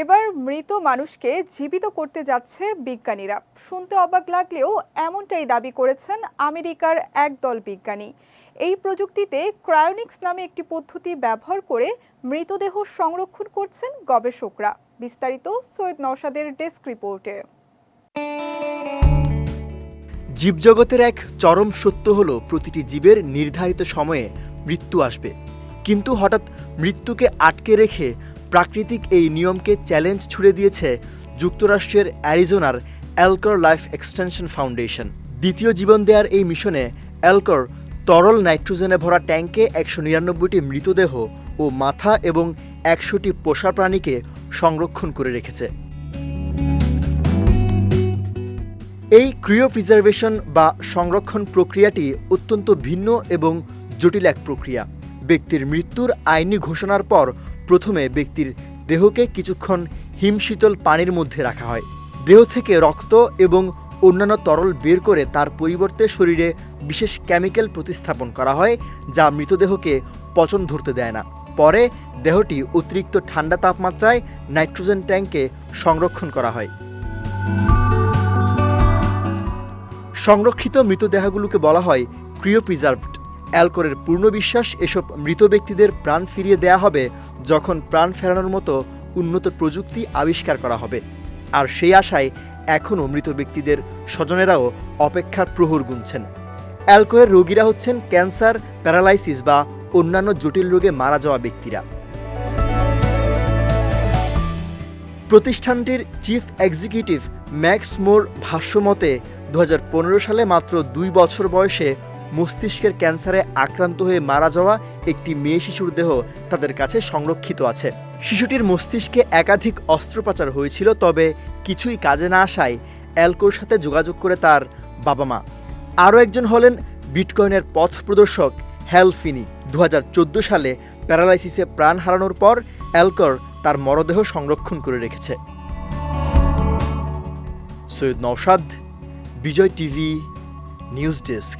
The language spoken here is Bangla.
এবার মৃত মানুষকে জীবিত করতে যাচ্ছে বিজ্ঞানীরা। শুনতে অবাক লাগলেও এমনটাই দাবি করেছেন আমেরিকার একদল বিজ্ঞানী। এই প্রযুক্তিতে ক্রায়োনিক্স নামে একটি পদ্ধতি ব্যবহার করে মৃতদেহ সংরক্ষণ করছেন গবেষকরা। বিস্তারিত সৈয়দ নওশাদের ডেস্ক রিপোর্টে। জীবজগতের এক চরম সত্য হলো, প্রতিটি জীবের নির্ধারিত সময়ে মৃত্যু আসবে। কিন্তু হঠাৎ মৃত্যুকে আটকে রেখে প্রাকৃতিক এই নিয়মকে চ্যালেঞ্জ ছুড়ে দিয়েছে যুক্তরাষ্ট্রের অ্যারিজোনার অ্যালকর লাইফ এক্সটেনশন ফাউন্ডেশন। দ্বিতীয় জীবন দেওয়ার এই মিশনে অ্যালকর তরল নাইট্রোজেনে ভরা ট্যাঙ্কে একশো নিরানব্বইটি মৃতদেহ ও মাথা এবং একশোটি পোষা প্রাণীকে সংরক্ষণ করে রেখেছে। এই ক্রিও প্রিজার্ভেশন বা সংরক্ষণ প্রক্রিয়াটি অত্যন্ত ভিন্ন এবং জটিল এক প্রক্রিয়া। ব্যক্তির মৃত্যুর আইনি ঘোষণার পর প্রথমে ব্যক্তির দেহকে কিছুক্ষণ হিমশীতল পানির মধ্যে রাখা হয়। দেহ থেকে রক্ত এবং অন্যান্য তরল বের করে তার পরিবর্তে শরীরে বিশেষ কেমিক্যাল প্রতিস্থাপন করা হয়, যা মৃতদেহকে পচন ধরতে দেয় না। পরে দেহটি অতিরিক্ত ঠান্ডা তাপমাত্রায় নাইট্রোজেন ট্যাঙ্কে সংরক্ষণ করা হয়। সংরক্ষিত মৃতদেহগুলোকে বলা হয় ক্রিও প্রিজার্ভড অ্যালকোরের পূর্ণ বিশ্বাস এসব মৃত ব্যক্তিদের প্রাণ ফিরিয়ে দেয়া হবে যখন প্রাণ ফেরানোর মতো উন্নত প্রযুক্তি আবিষ্কার করা হবে। আর সেই আশায় এখনও মৃত ব্যক্তিদের স্বজনেরাও অপেক্ষার প্রহর গুনছেন। অ্যালকোরের রোগীরা হচ্ছেন ক্যান্সার, প্যারালাইসিস বা অন্যান্য জটিল রোগে মারা যাওয়া ব্যক্তিরা। প্রতিষ্ঠানটির চিফ এক্সিকিউটিভ ম্যাক্স মোর ভাষ্যমতে দু হাজার পনেরো সালে মাত্র দুই বছর বয়সে মস্তিষ্কের ক্যান্সারে আক্রান্ত হয়ে মারা যাওয়া একটি মেয়ে শিশুর দেহ তাদের কাছে সংরক্ষিত আছে। শিশুটির মস্তিষ্কে একাধিক অস্ত্রোপচার হয়েছিল, তবে কিছুই কাজে না আসায় অ্যালকোর সাথে যোগাযোগ করে তার বাবা মা। আরও একজন হলেন বিটকয়েনের পথ প্রদর্শক হ্যাল ফিনি দু সালে প্যারালাইসিসে প্রাণ হারানোর পর অ্যালকর তার মরদেহ সংরক্ষণ করে রেখেছে। Syed Naushad, Bijoy TV, news desk.